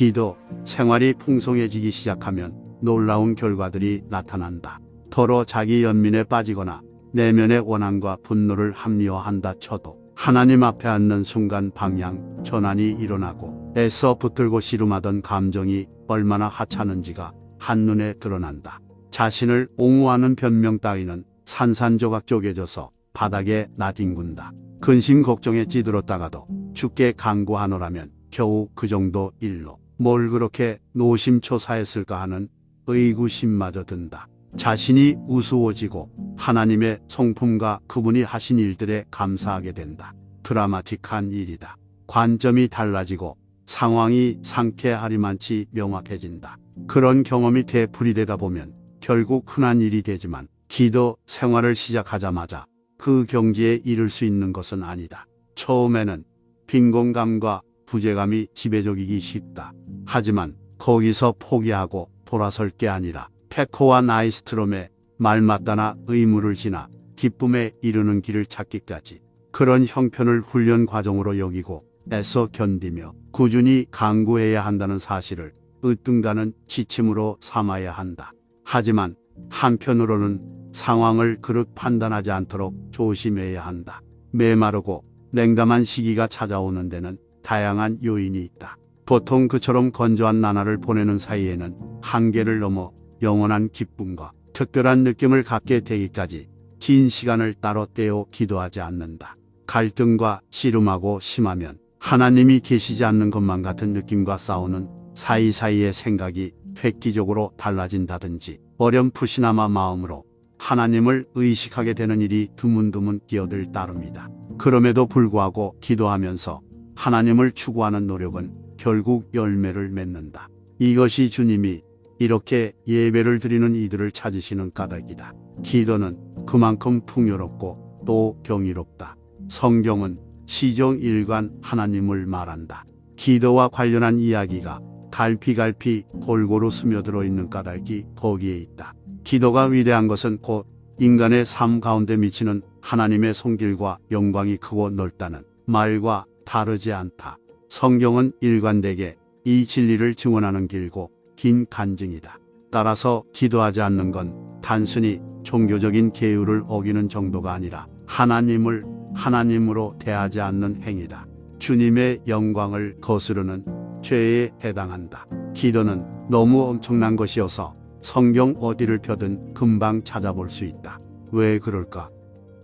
기도, 생활이 풍성해지기 시작하면 놀라운 결과들이 나타난다. 더러 자기 연민에 빠지거나 내면의 원한과 분노를 합리화한다 쳐도 하나님 앞에 앉는 순간 방향 전환이 일어나고 애써 붙들고 씨름하던 감정이 얼마나 하찮은지가 한눈에 드러난다. 자신을 옹호하는 변명 따위는 산산조각 쪼개져서 바닥에 나뒹군다. 근심 걱정에 찌들었다가도 죽게 강구하노라면 겨우 그 정도 일로 뭘 그렇게 노심초사했을까 하는 의구심마저 든다. 자신이 우스워지고 하나님의 성품과 그분이 하신 일들에 감사하게 된다. 드라마틱한 일이다. 관점이 달라지고 상황이 상쾌하리만치 명확해진다. 그런 경험이 되풀이되다 보면 결국 흔한 일이 되지만 기도 생활을 시작하자마자 그 경지에 이를 수 있는 것은 아니다. 처음에는 빈곤감과 부재감이 지배적이기 쉽다. 하지만 거기서 포기하고 돌아설 게 아니라 페코와 나이스트롬의 말맞다나 의무를 지나 기쁨에 이르는 길을 찾기까지 그런 형편을 훈련 과정으로 여기고 애써 견디며 꾸준히 강구해야 한다는 사실을 으뜸가는 지침으로 삼아야 한다. 하지만 한편으로는 상황을 그릇 판단하지 않도록 조심해야 한다. 메마르고 냉담한 시기가 찾아오는 데는 다양한 요인이 있다. 보통 그처럼 건조한 나날을 보내는 사이에는 한계를 넘어 영원한 기쁨과 특별한 느낌을 갖게 되기까지 긴 시간을 따로 떼어 기도하지 않는다. 갈등과 씨름하고 심하면 하나님이 계시지 않는 것만 같은 느낌과 싸우는 사이사이의 생각이 획기적으로 달라진다든지 어렴풋이나마 마음으로 하나님을 의식하게 되는 일이 드문드문 끼어들 따릅니다. 그럼에도 불구하고 기도하면서 하나님을 추구하는 노력은 결국 열매를 맺는다. 이것이 주님이 이렇게 예배를 드리는 이들을 찾으시는 까닭이다. 기도는 그만큼 풍요롭고 또 경이롭다. 성경은 시정일관 하나님을 말한다. 기도와 관련한 이야기가 갈피갈피 골고루 스며들어 있는 까닭이 거기에 있다. 기도가 위대한 것은 곧 인간의 삶 가운데 미치는 하나님의 손길과 영광이 크고 넓다는 말과 다르지 않다. 성경은 일관되게 이 진리를 증언하는 길고 긴 간증이다. 따라서 기도하지 않는 건 단순히 종교적인 계율을 어기는 정도가 아니라 하나님을 하나님으로 대하지 않는 행위다. 주님의 영광을 거스르는 죄에 해당한다. 기도는 너무 엄청난 것이어서 성경 어디를 펴든 금방 찾아볼 수 있다. 왜 그럴까?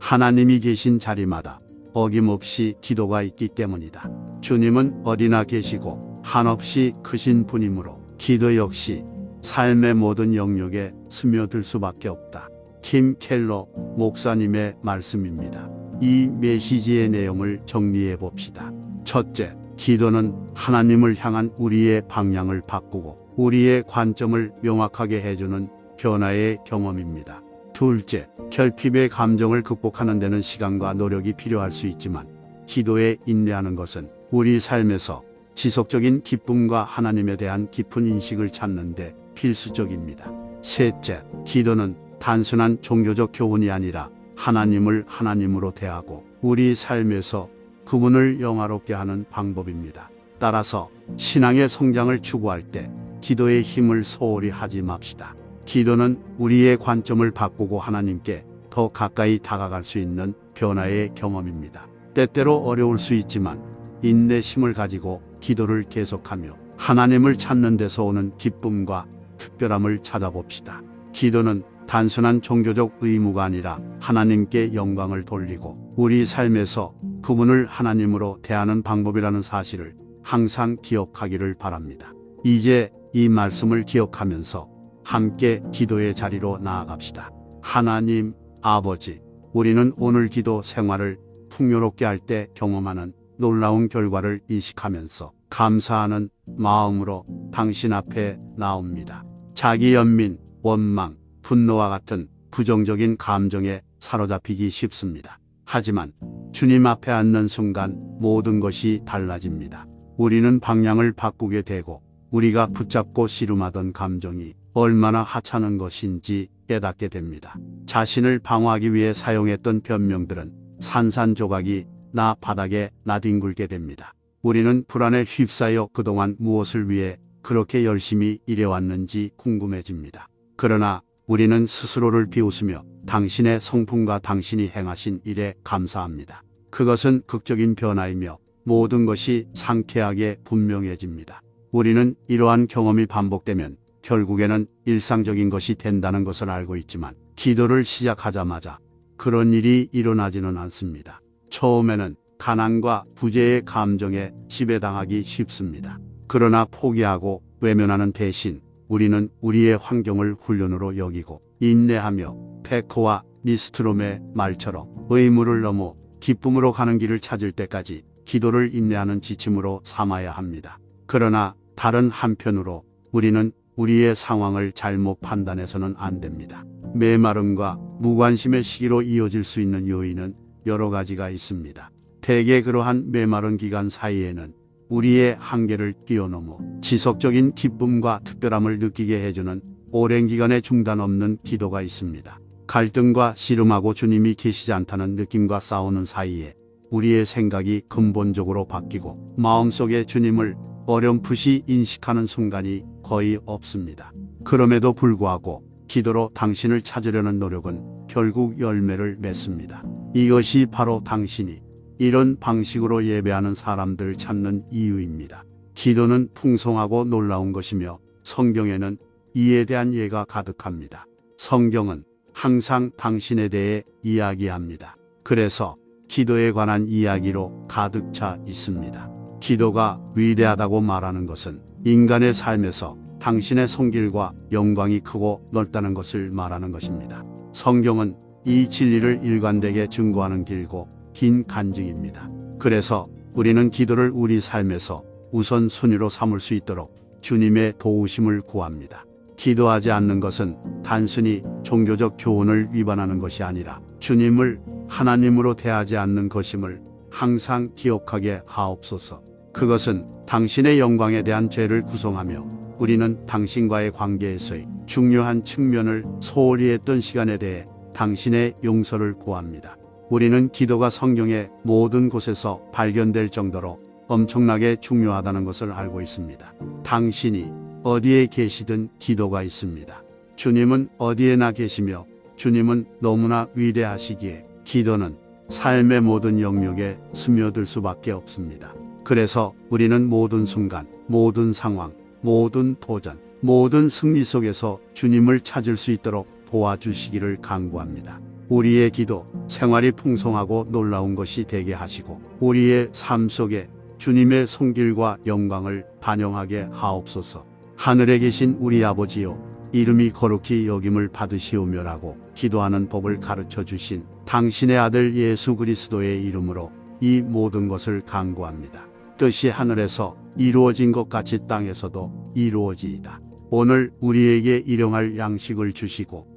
하나님이 계신 자리마다 어김없이 기도가 있기 때문이다. 주님은 어디나 계시고 한없이 크신 분이므로 기도 역시 삶의 모든 영역에 스며들 수밖에 없다. 킴 켈러 목사님의 말씀입니다. 이 메시지의 내용을 정리해 봅시다. 첫째, 기도는 하나님을 향한 우리의 방향을 바꾸고 우리의 관점을 명확하게 해주는 변화의 경험입니다. 둘째, 결핍의 감정을 극복하는 데는 시간과 노력이 필요할 수 있지만 기도에 인내하는 것은 우리 삶에서 지속적인 기쁨과 하나님에 대한 깊은 인식을 찾는데 필수적입니다. 셋째, 기도는 단순한 종교적 교훈이 아니라 하나님을 하나님으로 대하고 우리 삶에서 그분을 영화롭게 하는 방법입니다. 따라서 신앙의 성장을 추구할 때 기도의 힘을 소홀히 하지 맙시다. 기도는 우리의 관점을 바꾸고 하나님께 더 가까이 다가갈 수 있는 변화의 경험입니다. 때때로 어려울 수 있지만 인내심을 가지고 기도를 계속하며 하나님을 찾는 데서 오는 기쁨과 특별함을 찾아봅시다. 기도는 단순한 종교적 의무가 아니라 하나님께 영광을 돌리고 우리 삶에서 그분을 하나님으로 대하는 방법이라는 사실을 항상 기억하기를 바랍니다. 이제 이 말씀을 기억하면서 함께 기도의 자리로 나아갑시다. 하나님, 아버지, 우리는 오늘 기도 생활을 풍요롭게 할 때 경험하는 놀라운 결과를 인식하면서 감사하는 마음으로 당신 앞에 나옵니다. 자기 연민, 원망, 분노와 같은 부정적인 감정에 사로잡히기 쉽습니다. 하지만 주님 앞에 앉는 순간 모든 것이 달라집니다. 우리는 방향을 바꾸게 되고 우리가 붙잡고 씨름하던 감정이 얼마나 하찮은 것인지 깨닫게 됩니다. 자신을 방어하기 위해 사용했던 변명들은 산산조각이 나 바닥에 나뒹굴게 됩니다. 우리는 불안에 휩싸여 그동안 무엇을 위해 그렇게 열심히 일해왔는지 궁금해집니다. 그러나 우리는 스스로를 비웃으며 당신의 성품과 당신이 행하신 일에 감사합니다. 그것은 극적인 변화이며 모든 것이 상쾌하게 분명해집니다. 우리는 이러한 경험이 반복되면 결국에는 일상적인 것이 된다는 것을 알고 있지만 기도를 시작하자마자 그런 일이 일어나지는 않습니다. 처음에는 가난과 부재의 감정에 지배당하기 쉽습니다. 그러나 포기하고 외면하는 대신 우리는 우리의 환경을 훈련으로 여기고 인내하며 페코와 미스트롬의 말처럼 의무를 넘어 기쁨으로 가는 길을 찾을 때까지 기도를 인내하는 지침으로 삼아야 합니다. 그러나 다른 한편으로 우리는 우리의 상황을 잘못 판단해서는 안 됩니다. 메마름과 무관심의 시기로 이어질 수 있는 요인은 여러 가지가 있습니다. 대개 그러한 메마른 기간 사이에는 우리의 한계를 뛰어넘어 지속적인 기쁨과 특별함을 느끼게 해주는 오랜 기간의 중단 없는 기도가 있습니다. 갈등과 씨름하고 주님이 계시지 않다는 느낌과 싸우는 사이에 우리의 생각이 근본적으로 바뀌고 마음속에 주님을 어렴풋이 인식하는 순간이 거의 없습니다. 그럼에도 불구하고 기도로 당신을 찾으려는 노력은 결국 열매를 맺습니다. 이것이 바로 당신이 이런 방식으로 예배하는 사람들 찾는 이유입니다. 기도는 풍성하고 놀라운 것이며 성경에는 이에 대한 예가 가득합니다. 성경은 항상 당신에 대해 이야기합니다. 그래서 기도에 관한 이야기로 가득 차 있습니다. 기도가 위대하다고 말하는 것은 인간의 삶에서 당신의 성길과 영광이 크고 넓다는 것을 말하는 것입니다. 성경은 이 진리를 일관되게 증거하는 길고 긴 간증입니다. 그래서 우리는 기도를 우리 삶에서 우선 순위로 삼을 수 있도록 주님의 도우심을 구합니다. 기도하지 않는 것은 단순히 종교적 교훈을 위반하는 것이 아니라 주님을 하나님으로 대하지 않는 것임을 항상 기억하게 하옵소서. 그것은 당신의 영광에 대한 죄를 구성하며 우리는 당신과의 관계에서의 중요한 측면을 소홀히 했던 시간에 대해 당신의 용서를 구합니다. 우리는 기도가 성경의 모든 곳에서 발견될 정도로 엄청나게 중요하다는 것을 알고 있습니다. 당신이 어디에 계시든 기도가 있습니다. 주님은 어디에나 계시며 주님은 너무나 위대하시기에 기도는 삶의 모든 영역에 스며들 수밖에 없습니다. 그래서 우리는 모든 순간, 모든 상황, 모든 도전, 모든 승리 속에서 주님을 찾을 수 있도록 도와주시기를 간구합니다. 우리의 기도, 생활이 풍성하고 놀라운 것이 되게 하시고 우리의 삶 속에 주님의 손길과 영광을 반영하게 하옵소서. 하늘에 계신 우리 아버지요 이름이 거룩히 여김을 받으시오며라고 기도하는 법을 가르쳐 주신 당신의 아들 예수 그리스도의 이름으로 이 모든 것을 간구합니다. 뜻이 하늘에서 이루어진 것 같이 땅에서도 이루어지이다. 오늘 우리에게 일용할 양식을 주시고